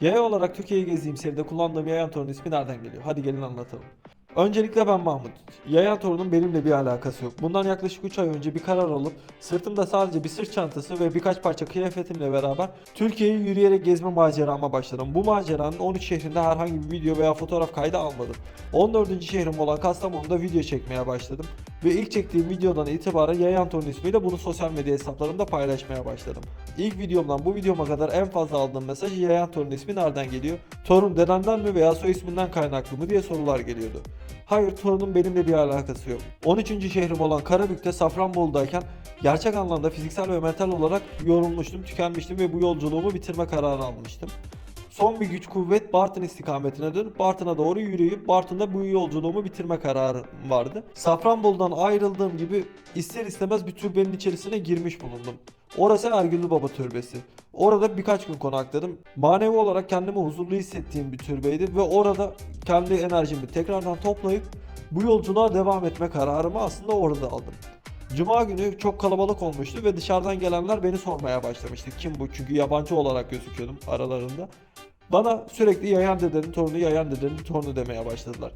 Yaya olarak Türkiye'yi gezdiğim seride kullandığım yayan torunun ismi nereden geliyor? Hadi gelin anlatalım. Öncelikle ben Mahmut. Yayan torunun benimle bir alakası yok. Bundan yaklaşık 3 ay önce bir karar alıp sırtımda sadece bir sırt çantası ve birkaç parça kıyafetimle beraber Türkiye'yi yürüyerek gezme macerama başladım. Bu maceranın 13 şehrinde herhangi bir video veya fotoğraf kaydı almadım. 14. şehrim olan Kastamonu'da video çekmeye başladım. Ve ilk çektiğim videodan itibaren Yayan Torun ismiyle bunu sosyal medya hesaplarımda paylaşmaya başladım. İlk videomdan bu videoma kadar en fazla aldığım mesaj Yayan Torun ismi nereden geliyor? Torun dedemden mi veya soy isminden kaynaklı mı diye sorular geliyordu. Hayır torunun benimle bir alakası yok. 13. şehrim olan Karabük'te Safranbolu'dayken gerçek anlamda fiziksel ve mental olarak yorulmuştum, tükenmiştim ve bu yolculuğumu bitirme kararı almıştım. Son bir güç kuvvet Bartın istikametine dönüp Bartın'a doğru yürüyüp Bartın'da bu yolculuğumu bitirme kararım vardı. Safranbolu'dan ayrıldığım gibi ister istemez bir türbenin içerisine girmiş bulundum. Orası Ergünlü Baba Türbesi. Orada birkaç gün konakladım. Manevi olarak kendimi huzurlu hissettiğim bir türbeydi ve orada kendi enerjimi tekrardan toplayıp bu yolculuğa devam etme kararımı aslında orada aldım. Cuma günü çok kalabalık olmuştu ve dışarıdan gelenler beni sormaya başlamıştı. Kim bu? Çünkü yabancı olarak gözüküyordum aralarında. Bana sürekli yayan dedenin torunu, yayan dedenin torunu demeye başladılar.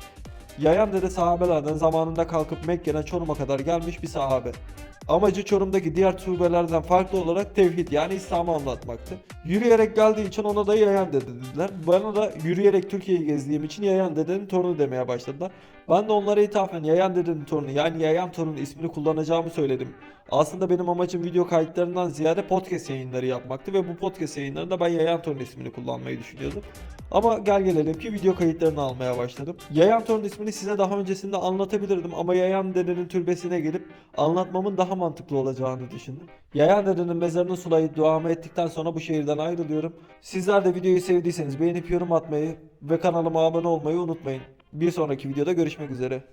Yayan dede sahabelerden zamanında kalkıp Mekke'den Çorum'a kadar gelmiş bir sahabe. Amacı Çorum'daki diğer türbelerden farklı olarak tevhid yani İslam'ı anlatmaktı. Yürüyerek geldiği için ona da yayan dede dediler. Bana da yürüyerek Türkiye'yi gezdiğim için yayan dedenin torunu demeye başladılar. Ben de onlara ithafen yayan dedenin torunu yani yayan torunun ismini kullanacağımı söyledim. Aslında benim amacım video kayıtlarından ziyade podcast yayınları yapmaktı ve bu podcast yayınlarında ben yayan torun ismini kullanmayı düşünüyordum. Ama gel gelelim ki video kayıtlarını almaya başladım. Yayan Torun ismini size daha öncesinde anlatabilirdim ama Yayan Dede'nin türbesine gelip anlatmamın daha mantıklı olacağını düşündüm. Yayan Dede'nin mezarını sulayıp duamı ettikten sonra bu şehirden ayrılıyorum. Sizler de videoyu sevdiyseniz beğenip yorum atmayı ve kanalıma abone olmayı unutmayın. Bir sonraki videoda görüşmek üzere.